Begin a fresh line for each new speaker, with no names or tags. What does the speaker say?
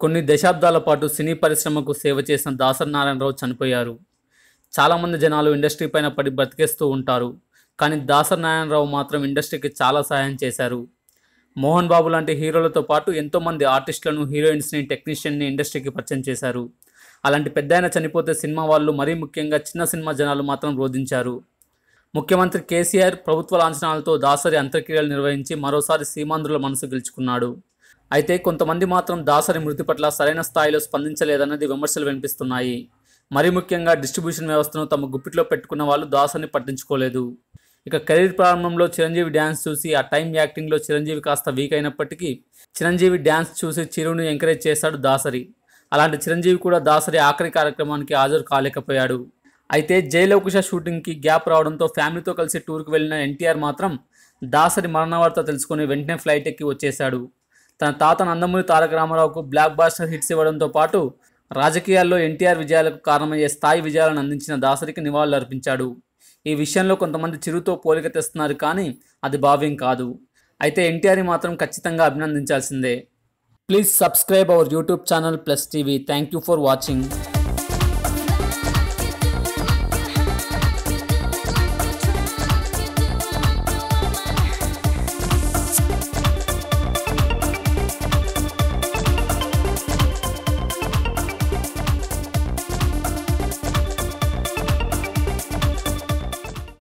కొన్ని దశాబ్దాల పాటు సినీ పరిశ్రమకు సేవ చేసిన దాసరి నారాయణరావు చనిపోయారు. చాలామంది జనాలు ఇండస్ట్రీ పైన పడి బ్రతికేస్తూ ఉంటారు కానీ దాసరి నారాయణరావు మాత్రం ఇండస్ట్రీకి చాలా సహాయం చేశారు. మోహన్ బాబు లాంటి హీరోలతో పాటు ఎంతోమంది ఆర్టిస్టులను హీరోయిన్స్ని టెక్నీషియన్ని ఇండస్ట్రీకి పరిచయం చేశారు. అలాంటి పెద్దయన చనిపోతే సినిమా వాళ్ళు మరీ ముఖ్యంగా చిన్న సినిమా జనాలు మాత్రం రోధించారు. ముఖ్యమంత్రి కేసీఆర్ ప్రభుత్వ లాంఛనాలతో దాసరి అంత్యక్రియలు నిర్వహించి మరోసారి సీమాంధ్రుల మనసు గెలుచుకున్నాడు. అయితే కొంతమంది మాత్రం దాసరి మృతి పట్ల సరైన స్థాయిలో స్పందించలేదన్నది విమర్శలు వినిపిస్తున్నాయి. మరీ ముఖ్యంగా డిస్ట్రిబ్యూషన్ వ్యవస్థను తమ గుప్పిట్లో పెట్టుకున్న వాళ్ళు దాసరిని పట్టించుకోలేదు. ఇక కెరీర్ ప్రారంభంలో చిరంజీవి డ్యాన్స్ చూసి ఆ టైం యాక్టింగ్లో చిరంజీవి కాస్త వీక్ అయినప్పటికీ చిరంజీవి డ్యాన్స్ చూసి చిరుని ఎంకరేజ్ చేశాడు దాసరి. అలాంటి చిరంజీవి కూడా దాసరి ఆఖరి కార్యక్రమానికి హాజరు కాలేకపోయాడు. అయితే జయలవకుశ షూటింగ్కి గ్యాప్ రావడంతో ఫ్యామిలీతో కలిసి టూర్కి వెళ్ళిన ఎన్టీఆర్ మాత్రం దాసరి మరణ వార్త తెలుసుకుని వెంటనే ఫ్లైట్ ఎక్కి వచ్చేశాడు. తన తాత నందమూరి తారక రామారావుకు బ్లాక్ బాస్టర్ హిట్స్ ఇవ్వడంతో పాటు రాజకీయాల్లో ఎన్టీఆర్ విజయాలకు కారణమయ్యే స్థాయి విజయాలను అందించిన దాసరికి నివాళులు అర్పించాడు. ఈ విషయంలో కొంతమంది చిరుతో పోలిక తెస్తున్నారు కానీ అది భావ్యం కాదు. అయితే ఎన్టీఆర్ని మాత్రం ఖచ్చితంగా అభినందించాల్సిందే. Please subscribe our YouTube channel plus TV. Thank you for watching.